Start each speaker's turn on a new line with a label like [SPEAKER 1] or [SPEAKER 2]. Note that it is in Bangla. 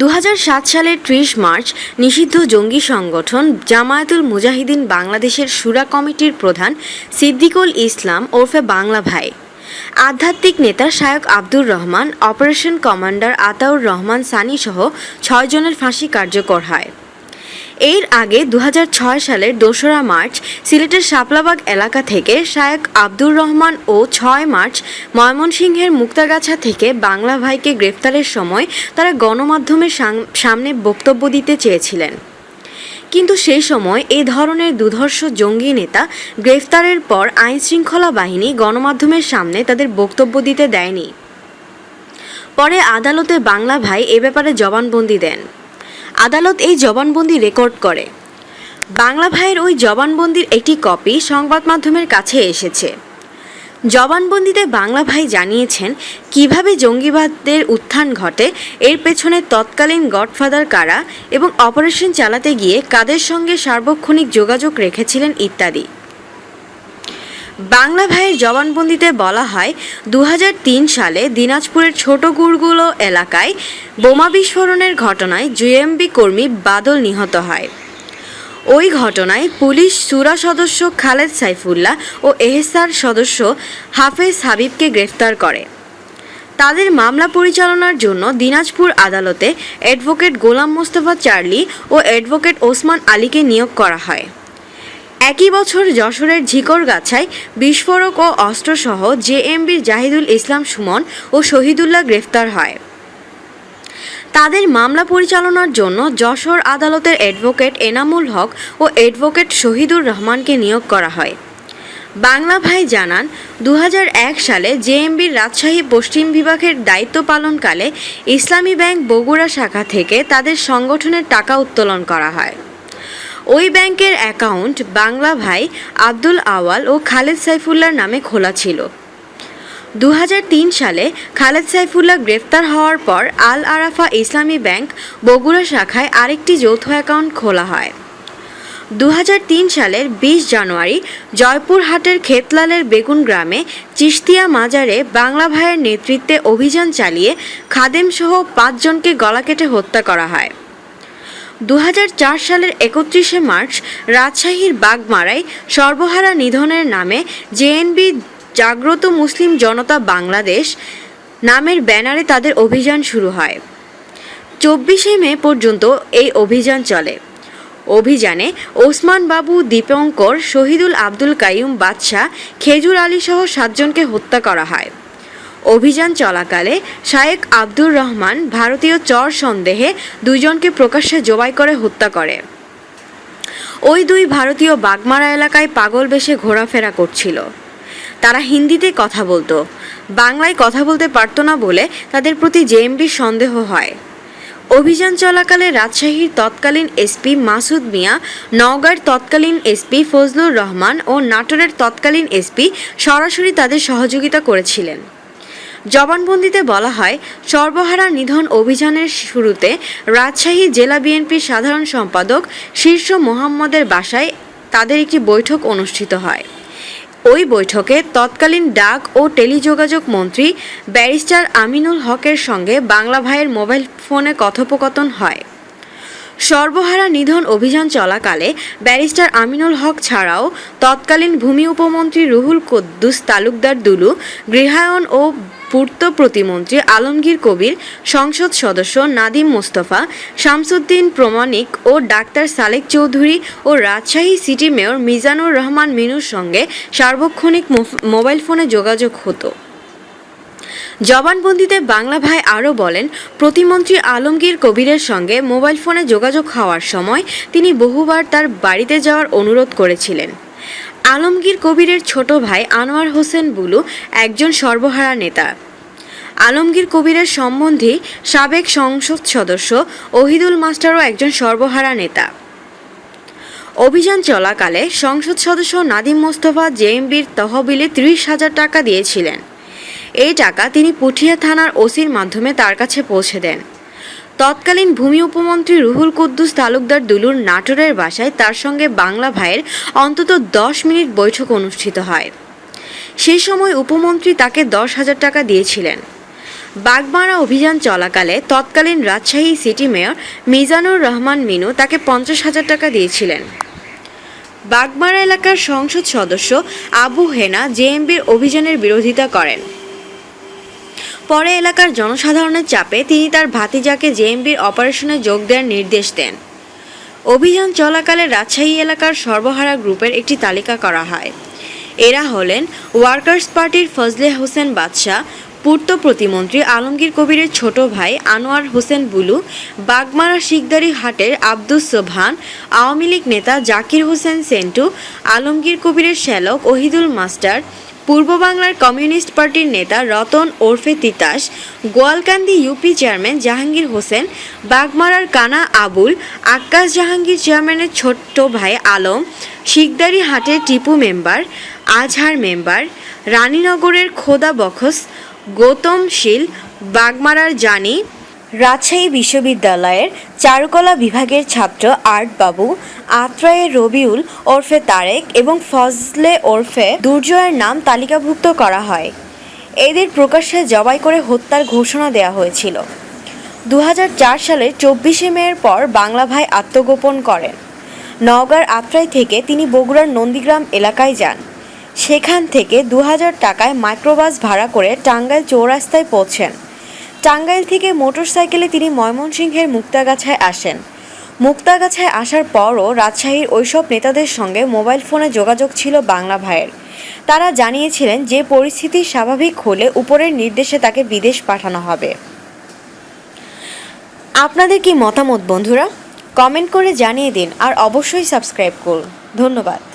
[SPEAKER 1] দু হাজার সাত সালের ত্রিশ মার্চ নিষিদ্ধ জঙ্গি সংগঠন জামায়াতুল মুজাহিদিন বাংলাদেশের সুরা কমিটির প্রধান সিদ্দিকুল ইসলাম ওরফে বাংলা ভাই। আধ্যাত্মিক নেতা শায়ক আব্দুর রহমান, অপারেশন কমান্ডার আতাউর রহমান সানি সহ ছয়জনের ফাঁসি কার্যকর হয়। এর আগে দু হাজার ছয় সালের দোসরা মার্চ সিলেটের শাপলাবাগ এলাকা থেকে শায়েক আব্দুর রহমান ও ছয় মার্চ ময়মনসিংহের মুক্তাগাছা থেকে বাংলা ভাইকে গ্রেফতারের সময় তারা গণমাধ্যমের সাম- সামনে বক্তব্য দিতে চেয়েছিলেন। কিন্তু সেই সময় এ ধরনের দুধর্ষ জঙ্গি নেতা গ্রেফতারের পর আইনশৃঙ্খলা বাহিনী গণমাধ্যমের সামনে তাদের বক্তব্য দিতে দেয়নি। পরে আদালতে বাংলা ভাই এ ব্যাপারে জবানবন্দি দেন। আদালত এই জবানবন্দি রেকর্ড করে। বাংলা ভাইয়ের ওই জবানবন্দির একটি কপি সংবাদ মাধ্যমের কাছে এসেছে। জবানবন্দিতে বাংলা ভাই জানিয়েছেন, কীভাবে জঙ্গিবাদদের উত্থান ঘটে, এর পেছনে তৎকালীন গডফাদার কারা এবং অপারেশন চালাতে গিয়ে কাদের সঙ্গে সার্বক্ষণিক যোগাযোগ রেখেছিলেন ইত্যাদি। বাংলা ভাইয়ের জবানবন্দিতে বলা হয় দু হাজার তিন সালে দিনাজপুরের ছোট গুড়গুলো এলাকায় বোমা বিস্ফোরণের ঘটনায় জুএমবি কর্মী বাদল নিহত হয়। ওই ঘটনায় পুলিশ সুরা সদস্য খালেদ সাইফুল্লাহ ও এহসার সদস্য হাফেজ হাবিবকে গ্রেফতার করে। তাদের মামলা পরিচালনার জন্য দিনাজপুর আদালতে অ্যাডভোকেট গোলাম মোস্তফা চার্লি ও অ্যাডভোকেট ওসমান আলীকে নিয়োগ করা হয়। একই বছর যশোরের ঝিকরগাছায় বিস্ফোরক ও অস্ত্রসহ জেএমবির জাহিদুল ইসলাম সুমন ও শহীদুল্লাহ গ্রেফতার হয়। তাদের মামলা পরিচালনার জন্য যশোর আদালতের অ্যাডভোকেট এনামুল হক ও অ্যাডভোকেট শহীদুর রহমানকে নিয়োগ করা হয়। বাংলা ভাই জানান দু হাজার এক সালে জেএমবির রাজশাহী পশ্চিম বিভাগের দায়িত্ব পালনকালে ইসলামী ব্যাংক বগুড়া শাখা থেকে তাদের সংগঠনের টাকা উত্তোলন করা হয়। ওই ব্যাংকের অ্যাকাউন্ট বাংলা ভাই আব্দুল আওয়াল ও খালেদ সাইফুল্লাহর নামে খোলা ছিল। দু হাজার তিন সালে খালেদ সাইফুল্লাহ গ্রেফতার হওয়ার পর আল আরাফা ইসলামী ব্যাংক বগুড়া শাখায় আরেকটি যৌথ অ্যাকাউন্ট খোলা হয়। দু হাজার তিন সালের বিশ জানুয়ারি জয়পুরহাটের খেতলালের বেগুন গ্রামে চিস্তিয়া মাজারে বাংলা ভাইয়ের নেতৃত্বে অভিযান চালিয়ে খাদেমসহ পাঁচজনকে গলা কেটে হত্যা করা হয়। দু হাজার চার সালের একত্রিশে মার্চ রাজশাহীর বাগমারায় সর্বহারা নিধনের নামে জেএনবি জাগ্রত মুসলিম জনতা বাংলাদেশ নামের ব্যানারে তাদের অভিযান শুরু হয়। চব্বিশে মে পর্যন্ত এই অভিযান চলে। অভিযানে ওসমান বাবু দীপঙ্কর, শহীদুল আব্দুল কাইয়ুম বাদশাহ, খেজুর আলী সহ সাতজনকে হত্যা করা হয়। অভিযান চলাকালে শায়েক আব্দুর রহমান ভারতীয় চর সন্দেহে দুইজনকে প্রকাশ্যে জবাই করে হত্যা করে। ওই দুই ভারতীয় বাগমারা এলাকায় পাগল বেশে ঘোরাফেরা করছিল। তারা হিন্দিতে কথা বলতো, বাংলায় কথা বলতে পারতো না বলে তাদের প্রতি জেএমবির সন্দেহ হয়। অভিযান চলাকালে রাজশাহীর তৎকালীন এসপি মাসুদ মিয়া, নওগাঁর তৎকালীন এসপি ফজলুর রহমান ও নাটোরের তৎকালীন এসপি সরাসরি তাদের সহযোগিতা করেছিলেন। জবানবন্দিতে বলা হয়, সর্বহারা নিধন অভিযানের শুরুতে রাজশাহী জেলা বিএনপির সাধারণ সম্পাদক শীর্ষ মোহাম্মদের বাসায় তাদের একটি বৈঠক অনুষ্ঠিত হয়। ওই বৈঠকে তৎকালীন ডাক ও টেলিযোগাযোগ মন্ত্রী ব্যারিস্টার আমিনুল হকের সঙ্গে বাংলা ভাইয়ের মোবাইল ফোনে কথোপকথন হয়। সর্বহারা নিধন অভিযান চলাকালে ব্যারিস্টার আমিনুল হক ছাড়াও তৎকালীন ভূমি উপমন্ত্রী রুহুল কুদ্দুস তালুকদার দুলু, গৃহায়ন ও পূর্ত প্রতিমন্ত্রী আলমগীর কবির, সংসদ সদস্য নাদিম মোস্তফা, শামসুদ্দিন প্রমাণিক ও ডাক্তার সালেক চৌধুরী ও রাজশাহী সিটি মেয়র মিজানুর রহমান মিনুর সঙ্গে সার্বক্ষণিক মোবাইল ফোনে যোগাযোগ হতো। জবানবন্দিতে বাংলা ভাই আরও বলেন, প্রতিমন্ত্রী আলমগীর কবিরের সঙ্গে মোবাইল ফোনে যোগাযোগ হওয়ার সময় তিনি বহুবার তার বাড়িতে যাওয়ার অনুরোধ করেছিলেন। আলমগীর কবিরের ছোট ভাই আনোয়ার হোসেন বুলু একজন সর্বহারা নেতা। আলমগীর কবিরের সম্বন্ধে সাবেক সংসদ সদস্য ওহিদুল মাস্টারও একজন সর্বহারা নেতা। অভিযান চলাকালে সংসদ সদস্য নাদিম মোস্তফা জেএমবির তহবিলে ত্রিশ হাজার টাকা দিয়েছিলেন। এই টাকা তিনি পুঠিয়া থানার ওসির মাধ্যমে তার কাছে পৌঁছে দেন। তৎকালীন ভূমি উপমন্ত্রী রুহুল কুদ্দুস তালুকদার দুলুর নাটোরের বাসায় তার সঙ্গে বাংলা ভাইয়ের অন্তত দশ মিনিট বৈঠক অনুষ্ঠিত হয়। সেই সময় উপমন্ত্রী তাকে দশ হাজার টাকা দিয়েছিলেন। বাগমারা অভিযান চলাকালে তৎকালীন রাজশাহী সিটি মেয়র মিজানুর রহমান মিনু তাকে পঞ্চাশ হাজার টাকা দিয়েছিলেন। বাগমারা এলাকার সংসদ সদস্য আবু হেনা জেএমবির অভিযানের বিরোধিতা করেন। পরে এলাকার জনসাধারণের চাপে তিনি তার ভাতিজাকে জেএমবির অপারেশনে যোগ দেওয়ার নির্দেশ দেন। অভিযান চলাকালে রাজশাহী এলাকার সর্বহারা গ্রুপের একটি তালিকা করা হয়। এরা হলেন ওয়ার্কার্স পার্টির ফজলে হোসেন বাদশাহ, পূর্ত প্রতিমন্ত্রী আলমগীর কবিরের ছোট ভাই আনোয়ার হোসেন বুলু, বাগমারা শিকদারি হাটের আব্দুস সোবহান, আওয়ামী লীগ নেতা জাকির হোসেন সেন্টু, আলমগীর কবিরের শ্যালক ওহিদুল মাস্টার পূর্ব বাংলার কমিউনিস্ট পার্টির নেতা রতন ওরফে তিতাস, গোয়ালকান্দি ইউপি চেয়ারম্যান জাহাঙ্গীর হোসেন, বাগমারার কানা আবুল আক্কাস জাহাঙ্গীর চেয়ারম্যানের ছোট্ট ভাই আলম, শিকদারি হাটের টিপু মেম্বার, আজহার মেম্বার, রানীনগরের খোদা বখস, গৌতম শীল, বাগমারার জানি রাজশাহী বিশ্ববিদ্যালয়ের চারুকলা বিভাগের ছাত্র আর্ট বাবু আত্রায়ে রবিউল ওরফে তারেক এবং ফজলে ওরফে দুর্জয়ের নাম তালিকাভুক্ত করা হয়। এদের প্রকাশ্যে জবাই করে হত্যার ঘোষণা দেওয়া হয়েছিল। দু সালের চব্বিশে মেয়ের পর বাংলা ভাই আত্মগোপন করেন। নওগাঁর আত্রাই থেকে তিনি বগুড়ার নন্দীগ্রাম এলাকায় যান। সেখান থেকে দু হাজার টাকায় মাইক্রোবাস ভাড়া করে টাঙ্গাইল চৌরাস্তায় পৌঁছেন। টাঙ্গাইল থেকে মোটরসাইকেলে তিনি ময়মনসিংহের মুক্তাগাছায় আসেন। মুক্তাগাছায় আসার পরও রাজশাহীর ওইসব নেতাদের সঙ্গে মোবাইল ফোনে যোগাযোগ ছিল বাংলা ভাইয়ের। তারা জানিয়েছিলেন যে, পরিস্থিতি স্বাভাবিক হলে উপরের নির্দেশে তাকে বিদেশ পাঠানো হবে। আপনাদের কি মতামত বন্ধুরা? কমেন্ট করে জানিয়ে দিন আর অবশ্যই সাবস্ক্রাইব করুন। ধন্যবাদ।